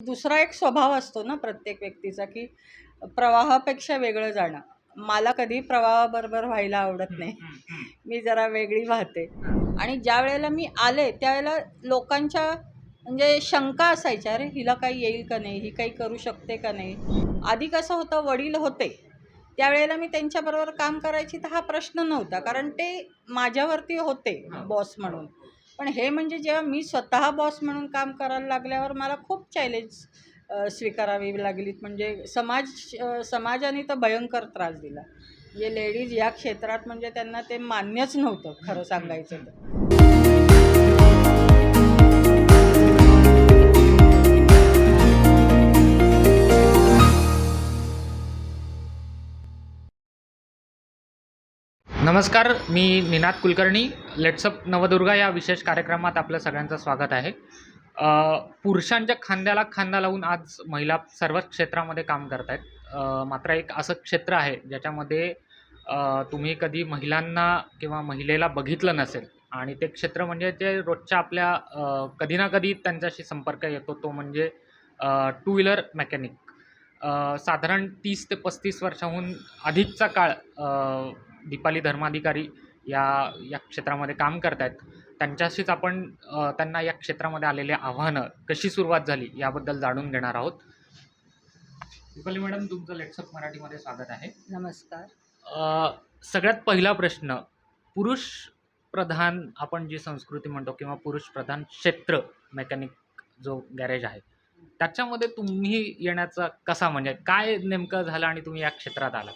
दुसरा एक स्वभाव असतो ना प्रत्येक व्यक्तीचा की प्रवाहापेक्षा वेगळं जाणं. मला कधी प्रवाहाबरोबर व्हायला आवडत नाही. मी जरा वेगळी वाहते. आणि ज्या वेळेला मी आले त्यावेळेला लोकांच्या म्हणजे शंका असायच्या अरे हिला काही येईल का नाही? ही काही करू शकते का नाही? आधी कसं होतं वडील होते. त्यावेळेला मी त्यांच्याबरोबर काम करायची तर हा प्रश्न नव्हता. कारण ते माझ्यावरती होते बॉस म्हणून. पण हे म्हणजे जेव्हा मी स्वतः बॉस म्हणून काम करायला लागल्यावर मला खूप चॅलेंज स्वीकारावी लागलीत. म्हणजे समाज समाजाने तर भयंकर त्रास दिला. म्हणजे लेडीज या क्षेत्रात म्हणजे त्यांना ते मान्यच नव्हतं खरं सांगायचं तर. नमस्कार मी निनाद कुलकर्णी. लेट्सअप नवदुर्गा या विशेष कार्यक्रमात आपलं सगळ्यांचं स्वागत आहे. पुरुषांच्या खांद्याला खांदा लावून आज महिला सर्वच क्षेत्रामध्ये काम करत आहेत मात्र एक असं क्षेत्र आहे ज्याच्यामध्ये तुम्ही कधी महिलांना किंवा महिलेला बघितलं नसेल आणि ते क्षेत्र म्हणजे जे रोजच्या आपल्या कधी ना कधी त्यांच्याशी संपर्क येतो तो म्हणजे टू व्हीलर मेकॅनिक साधारण तीस ते पस्तीस वर्षाहून अधिकचा काळ दीपाली धर्माधिकारी या या क्षेत्रामध्ये काम करत आहेत त्यांच्याशीच आपण त्यांना या क्षेत्रामध्ये आलेले आव्हानं कशी सुरुवात झाली याबद्दल जाणून घेणार आहोत. दीपाली मॅडम तुमचं लेट्सअप मराठीमध्ये स्वागत आहे. नमस्कार. सगळ्यात पहिला प्रश्न पुरुष प्रधान आपण जी संस्कृती म्हणतो किंवा पुरुष प्रधान क्षेत्र मेकॅनिक जो गॅरेज आहे त्याच्यामध्ये तुम्ही येण्याचा कसा म्हणजे काय नेमकं झालं आणि तुम्ही या क्षेत्रात आला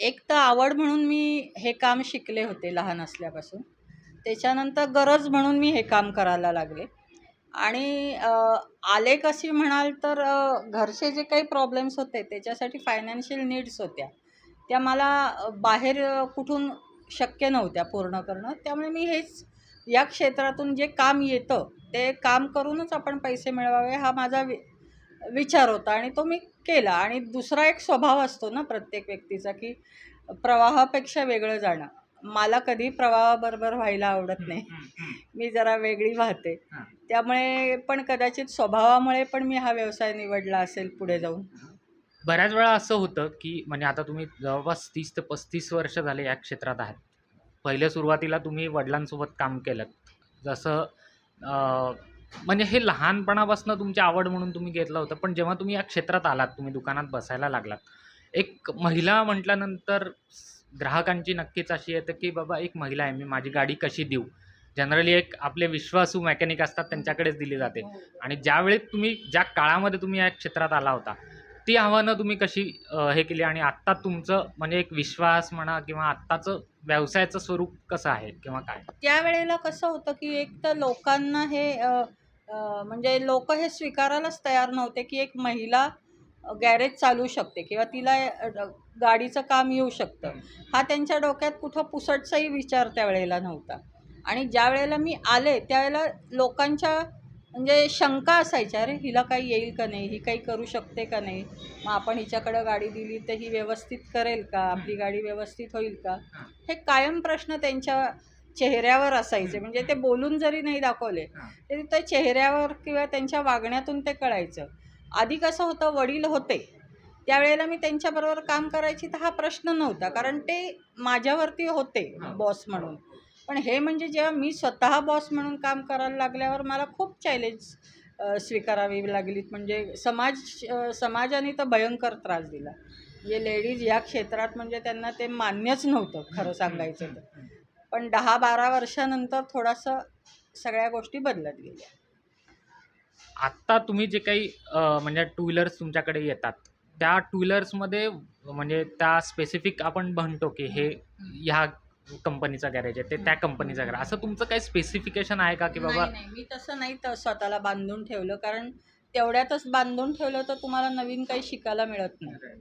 एक तर आवड म्हणून मी हे काम शिकले होते लहान असल्यापासून. त्याच्यानंतर गरज म्हणून मी हे काम करायला लागले. आणि आले कशी म्हणाल तर घरचे जे काही प्रॉब्लेम्स होते त्याच्यासाठी फायनान्शियल नीड्स होत्या. त्या मला बाहेर कुठून शक्य नव्हत्या पूर्ण करणं. त्यामुळे मी हेच या क्षेत्रातून जे काम येतं ते काम करूनच आपण पैसे मिळवावे हा माझा विचार होता आणि तो मी केला. आणि दुसरा एक स्वभाव असतो ना प्रत्येक व्यक्तीचा की प्रवाहापेक्षा वेगळं जाणं. मला कधी प्रवाहाबरोबर व्हायला आवडत नाही. मी जरा वेगळी वाहते. त्यामुळे पण कदाचित स्वभावामुळे पण मी हा व्यवसाय निवडला असेल पुढे जाऊन. बऱ्याच वेळा असं होतं की म्हणजे आता तुम्ही जवळपास तीस ते पस्तीस वर्ष झाले या क्षेत्रात आहात. पहिल्या सुरुवातीला तुम्ही वडिलांसोबत काम केलं जसं म्हणजे हे लहानपणापासून तुमची आवड म्हणून तुम्ही घेतलं होतं पण जेव्हा तुम्ही या क्षेत्रात आलात तुम्ही दुकानात बसायला लागलात एक महिला म्हटल्यानंतर ग्राहकांची नक्कीच अशी येतं की बाबा एक महिला आहे मी माझी गाडी कशी देऊ? जनरली एक आपले विश्वासू मेकॅनिक असतात त्यांच्याकडेच दिली जाते. आणि ज्यावेळी तुम्ही ज्या काळामध्ये तुम्ही या क्षेत्रात आला होता ती आव्हानं तुम्ही कशी हे केली? आणि आत्ता तुमचं म्हणजे एक विश्वास म्हणा किंवा आत्ताचं व्यवसायाचं स्वरूप कसं आहे किंवा काय? त्यावेळेला कसं होतं की एक तर लोकांना हे म्हणजे लोक हे स्वीकारायलाच तयार नव्हते की एक महिला गॅरेज चालू शकते किंवा तिला गाडीचं काम येऊ शकतं. हा त्यांच्या डोक्यात कुठं पुसटचाही विचार त्यावेळेला नव्हता. आणि ज्या वेळेला मी आले त्यावेळेला लोकांच्या म्हणजे शंका असायच्या अरे हिला काही येईल का नाही? ही काही करू शकते का नाही? मग आपण हिच्याकडं गाडी दिली तर ही व्यवस्थित करेल का? आपली गाडी व्यवस्थित होईल का? हे कायम प्रश्न त्यांच्या चेहऱ्यावर असायचे. म्हणजे ते बोलून जरी नाही दाखवले तरी त्या चेहऱ्यावर किंवा त्यांच्या वागण्यातून ते कळायचं. आधी कसं होतं वडील होते. त्यावेळेला मी त्यांच्याबरोबर काम करायची तर हा प्रश्न नव्हता. कारण ते माझ्यावरती होते बॉस म्हणून. पण हे म्हणजे जेव्हा मी स्वतः बॉस म्हणून काम करायला लागल्यावर मला खूप चॅलेंज स्वीकारावी लागलीत. म्हणजे समाज समाजाने तर भयंकर त्रास दिला. म्हणजे लेडीज या क्षेत्रात म्हणजे त्यांना ते मान्यच नव्हतं खरं सांगायचं तर. पण दहा बारा वर्षानंतर थोडासा सगळ्या गोष्टी बदलत गेल्या. आत्ता तुम्ही जे काही अ, म्हणजे टू व्हीलर्स तुमच्याकडे येतात त्या टू व्हीलर्समध्ये म्हणजे त्या स्पेसिफिक आपण म्हणतो की हे ह्या कंपनीचा गॅरेज आहे ते त्या कंपनीचा गॅरेज असं तुमचं काही स्पेसिफिकेशन आहे का की बाबा नाही नाही मी तसं नाही तर स्वतःला बांधून ठेवलं. कारण तेवढ्यातच बांधून ठेवलं तर तुम्हाला नवीन काही शिकायला मिळत नाही.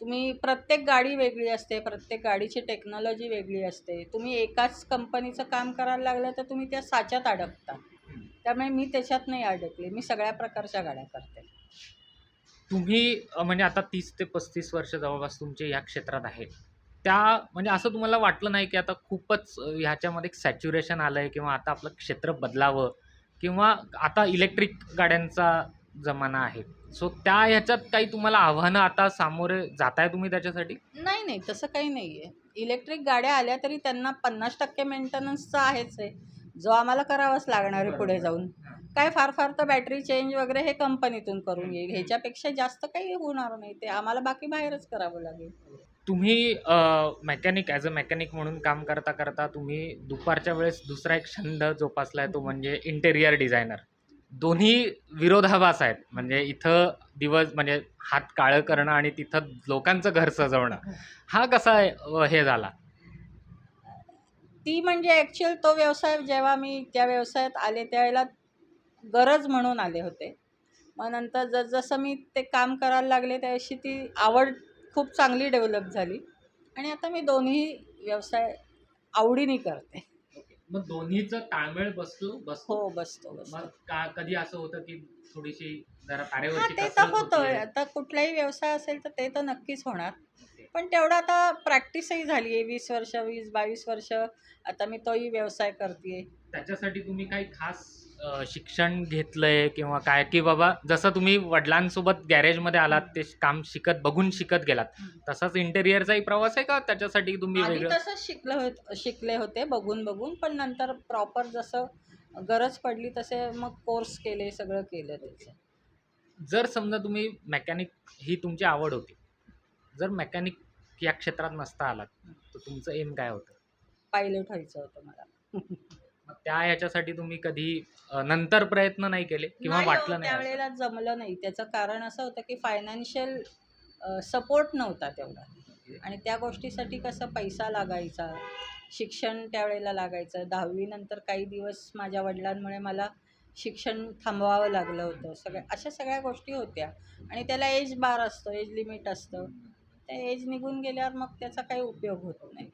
तुम्ही प्रत्येक गाडी वेगळी असते प्रत्येक गाडीची टेक्नॉलॉजी वेगळी असते. तुम्ही एकाच कंपनीचं काम करायला लागलं तर तुम्ही त्या साच्यात अडकता. त्यामुळे मी त्याच्यात नाही अडकले मी सगळ्या प्रकारच्या गाड्या करते. तुम्ही म्हणजे आता तीस ते पस्तीस वर्ष जवळपास तुमचे या क्षेत्रात आहे. त्या म्हणजे असं तुम्हाला वाटलं नाही की आता खूपच ह्याच्यामध्ये एक सॅच्युरेशन आलं आहे किंवा आता आपलं क्षेत्र बदलावं किंवा आता इलेक्ट्रिक गाड्यांचा जमाना आहे. सो त्या ह्याच्यात काही तुम्हाला आव्हानं आता सामोरे जाताय तुम्ही त्याच्यासाठी? नाही नाही तसं काही नाही आहे इलेक्ट्रिक गाड्या आल्या तरी त्यांना पन्नास टक्के मेंटेनन्सचं आहेच आहे. जो आम्हाला करावाच लागणार आहे पुढे जाऊन. काय फार फार तर बॅटरी चेंज वगैरे हे कंपनीतून करून येईल. ह्याच्यापेक्षा जास्त काही होणार नाही. ते आम्हाला बाकी बाहेरच करावं लागेल. तुम्ही मेकॅनिक ॲज अ मेकॅनिक म्हणून काम करता करता तुम्ही दुपारच्या वेळेस दुसरा एक छंद जोपासला आहे तो म्हणजे इंटेरियर डिझायनर दोन्ही विरोधाभास आहेत. म्हणजे इथं दिवस म्हणजे हात काळं करणं आणि तिथं लोकांचं घर सजवणं. हा. कसा अ, हे झाला? ती म्हणजे ॲक्च्युअल तो व्यवसाय जेव्हा मी त्या व्यवसायात आले त्यावेळेला गरज म्हणून आले होते. मग नंतर जसजसं मी ते काम करायला लागले त्याविषयी ती आवड खूप चांगली डेव्हलप झाली. आणि आता मी दोन्ही व्यवसाय आवडीने करते. मग दोन्हीचं ताळमेळ बसतो बसतो? हो बसतो बसतो. मग का कधी असं होतं की थोडीशी जरा हा तारेवरची ते तर कसरत होतीये. आता कुठलाही व्यवसाय असेल तर ते तर नक्कीच होणार. पण तेवढं आता प्रॅक्टिसही झाली आहे वीस वर्ष वीस बावीस वर्ष आता मी तोही व्यवसाय करते त्याच्यासाठी तुम्ही काही खास अ, शिक्षण घेतलंय किंवा काय? की बाबा जसं तुम्ही वडिलांसोबत गॅरेजमध्ये आलात ते काम शिकत बघून शिकत गेलात तसाच इंटेरियरचाही प्रवास आहे का? त्याच्यासाठी तुम्ही आधी वेगळं तसंच शिकलं होत शिकले होते बघून बघून पण नंतर प्रॉपर जसं गरज पडली तसे मग कोर्स केले सगळं केलं त्याचं. जर समजा तुम्ही मेकॅनिक ही तुमची आवड होती जर मेकॅनिक या क्षेत्रात नसता आलात तर तुमचं एम काय होतं? पायलट व्हायचं होतं मला. मग त्या ह्याच्यासाठी तुम्ही कधी अ, नंतर प्रयत्न नाही केले किंवा नाही हो, वाटलं नाही असं? त्यावेळेला जमलं नाही. त्याचं कारण असं होतं की फायनान्शियल सपोर्ट नव्हता तेवढा. आणि त्या गोष्टीसाठी कसं पैसा लागायचा शिक्षण त्यावेळेला लागायचं. दहावीनंतर काही दिवस माझ्या वडिलांमुळे मला शिक्षण थांबवावं लागलं होतं. सगळ्या अशा सगळ्या गोष्टी होत्या. आणि त्याला एज बार असतं एज लिमिट असतं. त्या एज निघून गेल्यावर मग त्याचा काही उपयोग होत नाही.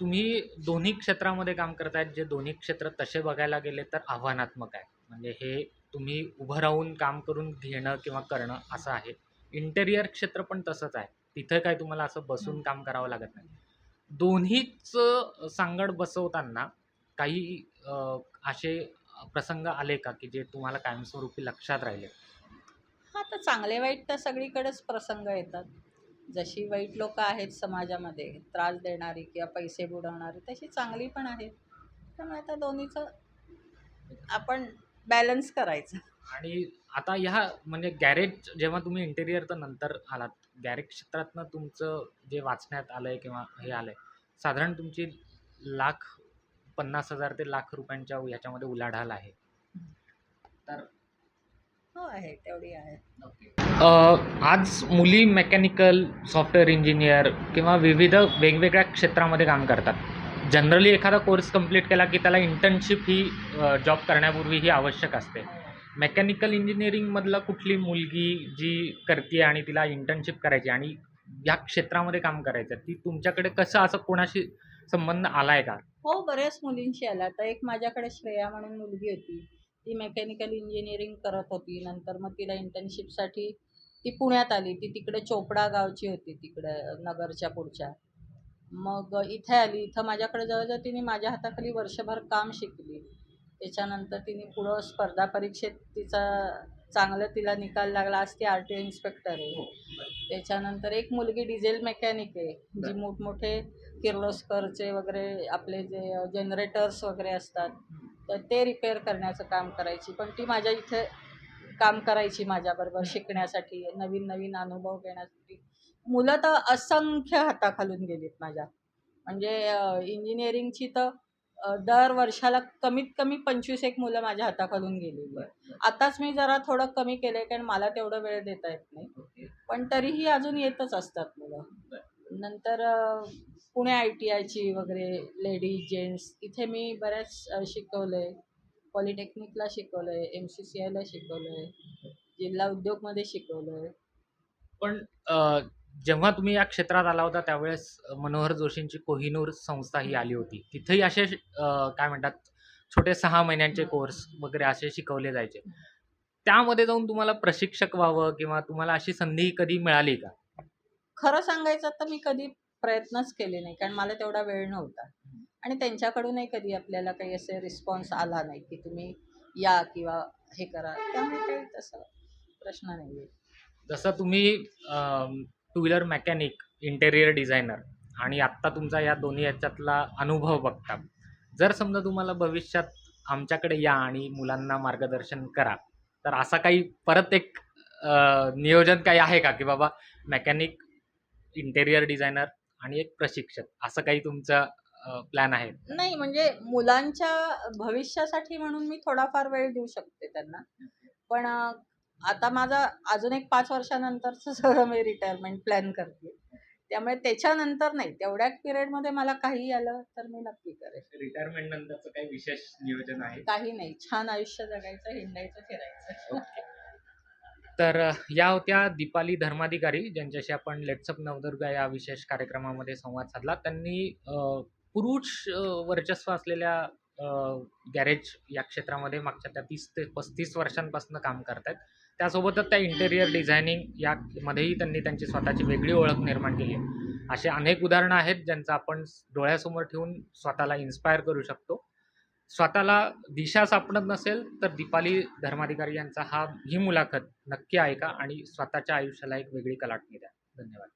तुम्ही दोन्ही क्षेत्रामध्ये काम करतायत जे दोन्ही क्षेत्र तसे बघायला गेले तर आव्हानात्मक आहे. म्हणजे हे तुम्ही उभं राहून काम करून घेणं किंवा करणं असं आहे. इंटेरियर क्षेत्र पण तसंच आहे. तिथं काय तुम्हाला असं बसून. काम करावं लागत नाही. दोन्हीच सांगड बसवताना काही असे प्रसंग आले का की जे तुम्हाला कायमस्वरूपी लक्षात राहिले? हा तर चांगले वाईट तर सगळीकडेच प्रसंग येतात. जशी वाईट लोक आहेत समाजामध्ये त्रास देणारी किंवा पैसे बुडवणारी तशी चांगली पण आहेत. त्यामुळे आता दोन्हीचं आपण बॅलन्स करायचं. आणि आता ह्या म्हणजे गॅरेज जेव्हा तुम्ही इंटेरियर तर नंतर आलात. गॅरेज क्षेत्रातनं तुमचं जे वाचण्यात आलं आहे किंवा हे आलं आहे साधारण तुमची लाख पन्नास हजार ते लाख रुपयांच्या ह्याच्यामध्ये उलाढाल आहे. तर हो आहे तेवढी आहे. आज मुली मेकॅनिकल सॉफ्टवेअर इंजिनियर किंवा विविध वेगवेगळ्या क्षेत्रामध्ये काम करतात. जनरली एखादा कोर्स कंप्लीट केला की त्याला इंटर्नशिप ही जॉब करण्यापूर्वी ही आवश्यक असते. मेकॅनिकल इंजिनिअरिंगमधलं कुठली मुलगी जी करते आणि तिला इंटर्नशिप करायची आणि या क्षेत्रामध्ये काम करायचं ती तुमच्याकडे कसं असं कोणाशी संबंध आला आहे का? हो बऱ्याच मुलींशी आला. आता एक माझ्याकडे श्रेया म्हणून मुलगी होती. ती मेकॅनिकल इंजिनिअरिंग करत होती. नंतर मग तिला इंटर्नशिपसाठी ती पुण्यात आली. ती तिकडे चोपडा गावची होती तिकडे नगरच्या पुढच्या. मग इथे आली. इथं माझ्याकडे जवळजवळ तिने माझ्या हाताखाली वर्षभर काम शिकली. त्याच्यानंतर तिने पुढं स्पर्धा परीक्षेत तिचा चांगलं तिला निकाल लागला. आज ती आर टी ओ इन्स्पेक्टर आहे. त्याच्यानंतर एक मुलगी डिझेल मेकॅनिक आहे. जी मोठमोठे किर्लोस्करचे वगैरे आपले जे जनरेटर्स वगैरे असतात. तर ते रिपेअर करण्याचं काम करायची. पण ती माझ्या इथे काम करायची माझ्याबरोबर शिकण्यासाठी. नवीन नवीन अनुभव घेण्यासाठी. मुलं तर असंख्य हाताखालून गेलीत माझ्या. म्हणजे इंजिनिअरिंगची तर दर वर्षाला कमीत कमी पंचवीस एक मुलं माझ्या हाताखालून गेलेली आहे. आताच मी जरा थोडं कमी केलं आहे कारण मला तेवढं वेळ देता येत नाही. पण तरीही अजून येतच असतात मुलं. नंतर पुणे आय टी आयची वगैरे लेडीज जेंट्स इथे मी बऱ्याच शिकवलं आहे पॉलिटेक्निकला शिकवलं आहे एम सी सी आयला शिकवलं आहे जिल्हा उद्योगमध्ये शिकवलं आहे पण अ, जेव्हा तुम्ही या क्षेत्रात आला होता त्यावेळेस मनोहर जोशींची कोहिनूर संस्था ही आली होती. तिथेही असे अ, काय म्हणतात छोटे सहा महिन्यांचे कोर्स वगैरे असे शिकवले जायचे. त्यामध्ये जाऊन तुम्हाला प्रशिक्षक व्हावं किंवा तुम्हाला अशी संधी कधी मिळाली का? खरं सांगायचं तर मी कधी प्रयत्नच केले नाही कारण मला तेवढा वेळ नव्हता. आणि त्यांच्याकडूनही कधी आपल्याला काही असे रिस्पॉन्स आला नाही की तुम्ही या किंवा हे करा. त्यामुळे काही तसं प्रश्न नाही आहे जसं तुम्ही two wheeler mechanic interior designer आणि आत्ता तुमचा या दोन्ही याच्यातला अनुभव बघता. जर समजा तुम्हाला भविष्यात आमच्याकडे या आणि मुलांना मार्गदर्शन करा तर असा काही परत एक नियोजन काही आहे का? की बाबा मेकॅनिक इंटेरियर डिझायनर आणि एक प्रशिक्षक. असं काही तुमचं प्लॅन आहे? नाही म्हणजे मुलांच्या भविष्यासाठी म्हणून मी थोडाफार वेळ देऊ शकते त्यांना. पण आता माझा अजून एक पाच वर्षानंतरचं सगळं मी रिटायरमेंट प्लॅन करते. त्यामुळे त्याच्यानंतर नाही तेवढ्या पिरियडमध्ये मला काही आलं तर मी नक्की करेन. रिटायरमेंट नंतरचं काही विशेष नियोजन आहे? काही नाही छान आयुष्य जगायचं हिंडायचं फिरायचं. तर या होत्या दीपाली धर्माधिकारी ज्यांच्याशी आपण लेट्सअप नवदुर्गा या विशेष कार्यक्रमामध्ये संवाद साधला. त्यांनी पुरुष वर्चस्व असलेल्या गॅरेज या क्षेत्रामध्ये मागच्या त्या तीस ते पस्तीस वर्षांपासून काम करतायत. त्यासोबतच त्या इंटेरियर डिझायनिंग यामध्येही त्यांनी त्यांची स्वतःची वेगळी ओळख निर्माण केली आहे. असे अनेक उदाहरणं आहेत ज्यांचं आपण डोळ्यासमोर ठेवून स्वतःला इन्स्पायर करू शकतो. स्वतःला दिशा सापडत नसेल तर दीपाली धर्माधिकारी यांचा हा ही मुलाखत नक्की ऐका आणि स्वतःच्या आयुष्याला एक वेगळी कलाटणी द्या. धन्यवाद.